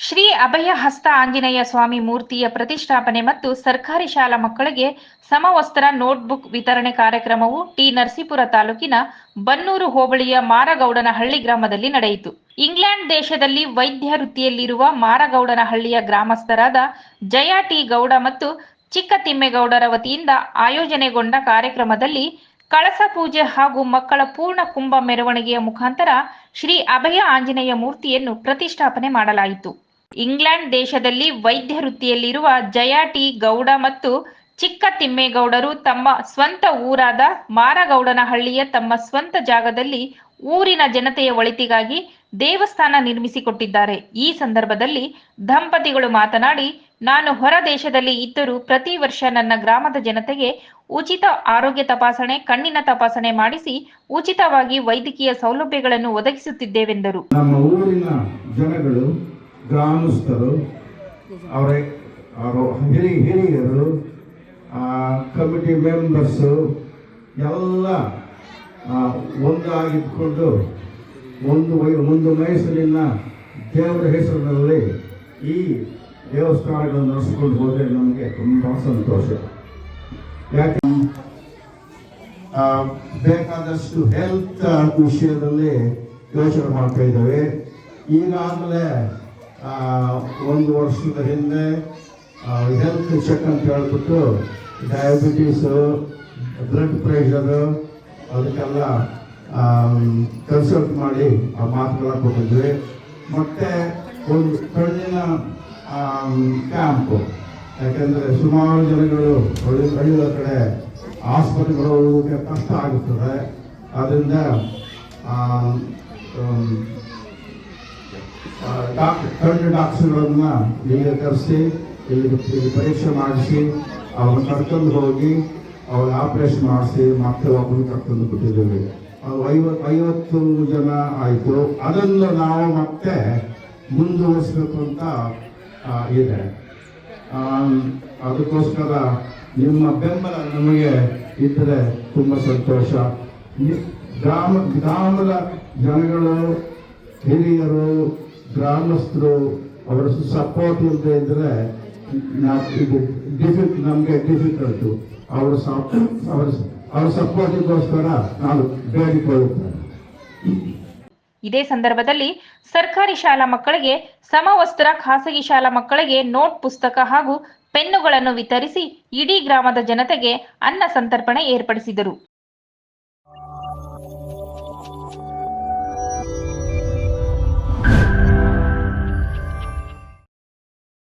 ಶ್ರೀ ಅಭಯ ಹಸ್ತ ಆಂಜನೇಯ ಸ್ವಾಮಿ ಮೂರ್ತಿಯ ಪ್ರತಿಷ್ಠಾಪನೆ ಮತ್ತು ಸರ್ಕಾರಿ ಶಾಲಾ ಮಕ್ಕಳಿಗೆ ಸಮವಸ್ತ್ರ, ನೋಟ್ಬುಕ್ ವಿತರಣೆ ಕಾರ್ಯಕ್ರಮವು ಟಿ. ನರಸೀಪುರ ತಾಲೂಕಿನ ಬನ್ನೂರು ಹೋಬಳಿಯ ಮಾರಗೌಡನಹಳ್ಳಿ ಗ್ರಾಮದಲ್ಲಿ ನಡೆಯಿತು. ಇಂಗ್ಲೆಂಡ್ ದೇಶದಲ್ಲಿ ವೈದ್ಯ ವೃತ್ತಿಯಲ್ಲಿರುವ ಮಾರಗೌಡನಹಳ್ಳಿಯ ಗ್ರಾಮಸ್ಥರಾದ ಜಯ ಟಿ. ಗೌಡ ಮತ್ತು ಚಿಕ್ಕ ತಿಮ್ಮೇಗೌಡರ ವತಿಯಿಂದ ಆಯೋಜನೆಗೊಂಡ ಕಾರ್ಯಕ್ರಮದಲ್ಲಿ ಕಳಸ ಪೂಜೆ ಹಾಗೂ ಮಕ್ಕಳ ಪೂರ್ಣ ಕುಂಭ ಮೆರವಣಿಗೆಯ ಮುಖಾಂತರ ಶ್ರೀ ಅಭಯ ಆಂಜನೇಯ ಮೂರ್ತಿಯನ್ನು ಪ್ರತಿಷ್ಠಾಪನೆ ಮಾಡಲಾಯಿತು. ಇಂಗ್ಲೆಂಡ್ ದೇಶದಲ್ಲಿ ವೈದ್ಯ ವೃತ್ತಿಯಲ್ಲಿರುವ ಜಯ ಟಿ ಗೌಡ ಮತ್ತು ಚಿಕ್ಕ ತಿಮ್ಮೇಗೌಡರು ತಮ್ಮ ಸ್ವಂತ ಊರಾದ ಮಾರಗೌಡನಹಳ್ಳಿಯ ತಮ್ಮ ಸ್ವಂತ ಜಾಗದಲ್ಲಿ ಊರಿನ ಜನತೆಯ ಒಳಿತಿಗಾಗಿ ದೇವಸ್ಥಾನ ನಿರ್ಮಿಸಿಕೊಟ್ಟಿದ್ದಾರೆ. ಈ ಸಂದರ್ಭದಲ್ಲಿ ದಂಪತಿಗಳು ಮಾತನಾಡಿ, ನಾನು ಹೊರ ದೇಶದಲ್ಲಿ ಇದ್ದರೂ ಪ್ರತಿ ವರ್ಷ ನನ್ನ ಗ್ರಾಮದ ಜನತೆಗೆ ಉಚಿತ ಆರೋಗ್ಯ ತಪಾಸಣೆ, ಕಣ್ಣಿನ ತಪಾಸಣೆ ಮಾಡಿಸಿ ಉಚಿತವಾಗಿ ವೈದ್ಯಕೀಯ ಸೌಲಭ್ಯಗಳನ್ನು ಒದಗಿಸುತ್ತಿದ್ದೇವೆಂದರು. ನಮ್ಮ ಊರಿನ ಜನಗಳು ಗ್ರಾಮಸ್ಥರು ಅವರ ಅವರು ಹಿರಿ ಹಿರಿಯರು ಕಮಿಟಿ ಮೆಂಬರ್ಸು ಎಲ್ಲ ಒಂದಾಗಿದ್ದುಕೊಂಡು ಒಂದು ವೈ ಒಂದು ಮೈಸೂರಿನ ದೇವರ ಹೆಸರಿನಲ್ಲಿ ಈ ದೇವಸ್ಥಾನಗಳನ್ನು ನಡೆಸ್ಕೊಂಡು ಹೋದರೆ ನಮಗೆ ತುಂಬ ಸಂತೋಷ. ಯಾಕೆ? ಬೇಕಾದಷ್ಟು ಹೆಲ್ತ್ ವಿಷಯದಲ್ಲಿ ಯೋಚನೆ ಮಾಡ್ತಾ ಇದ್ದಾವೆ. ಈಗಾಗಲೇ ಒಂದು ವರ್ಷದ ಹಿಂದೆ ಹೆಲ್ತ್ ಚೆಕ್ ಅಂತ ಹೇಳ್ಬಿಟ್ಟು ಡಯಾಬಿಟೀಸು ಬ್ಲಡ್ ಪ್ರೆಷರು ಅದಕ್ಕೆಲ್ಲ ಕನ್ಸಲ್ಟ್ ಮಾಡಿ ಆ ಮಾತುಗಳ ಕೊಟ್ಟಿದ್ವಿ. ಮತ್ತು ಒಂದು ಕಣ್ಣಿನ ಕ್ಯಾಂಪು ಯಾಕೆಂದರೆ ಸುಮಾರು ಜನಗಳು ಹಳ್ಳಿ ಹಳ್ಳಿಯ ಕಡೆ ಆಸ್ಪತ್ರೆಗಳು ಹೋಗೋಕ್ಕೆ ಕಷ್ಟ ಆಗುತ್ತದೆ. ಆದ್ದರಿಂದ ಡಾಕ್ಟರ್ ಕಣ್ಣು ಡಾಕ್ಟರ್ಗಳನ್ನ ಇಲ್ಲಿಗೆ ಕರೆಸಿ ಇಲ್ಲಿ ಪರೀಕ್ಷೆ ಮಾಡಿಸಿ, ಅವ್ರನ್ನ ಕರ್ಕೊಂಡು ಹೋಗಿ, ಅವ್ರ ಆಪರೇಷನ್ ಮಾಡಿಸಿ, ಮತ್ತೆ ಒಬ್ಬರು ಕರ್ಕೊಂಡು ಬಿಟ್ಟಿದ್ದೇವೆ. ಐವತ್ತು ಐವತ್ತು ಜನ ಆಯಿತು. ಅದನ್ನು ನಾವು ಮತ್ತೆ ಮುಂದುವರಿಸಬೇಕು ಅಂತ ಇದೆ. ಅದಕ್ಕೋಸ್ಕರ ನಿಮ್ಮ ಬೆಂಬಲ ನಮಗೆ ಇದ್ದರೆ ತುಂಬ ಸಂತೋಷ. ಗ್ರಾಮ, ಗ್ರಾಮದ ಜನಗಳು, ಹಿರಿಯರು ಗ್ರಾಮಸ್ಥರು ಅವರ ಸಪೋರ್ಟ್ ಇಲ್ಲದೆ ಇದ್ದರೆ ನಾವು ಇದು ಡಿಫಿಕ್ ನಮಗೆ ಡಿಫಿಕಲ್ಟು ಅವರ ಅವರ ಅವರ ಸಪೋರ್ಟಿಗೋಸ್ಕರ ನಾವು ಬೇಡಿಕೊಳ್ಳುತ್ತೇನೆ ಇದೇ ಸಂದರ್ಭದಲ್ಲಿ ಸರ್ಕಾರಿ ಶಾಲಾ ಮಕ್ಕಳಿಗೆ ಸಮವಸ್ತ್ರ, ಖಾಸಗಿ ಶಾಲಾ ಮಕ್ಕಳಿಗೆ ನೋಟ್ ಪುಸ್ತಕ ಹಾಗೂ ಪೆನ್ನುಗಳನ್ನು ವಿತರಿಸಿ ಇಡೀ ಗ್ರಾಮದ ಜನತೆಗೆ ಅನ್ನ ಸಂತರ್ಪಣೆ ಏರ್ಪಡಿಸಿದರು.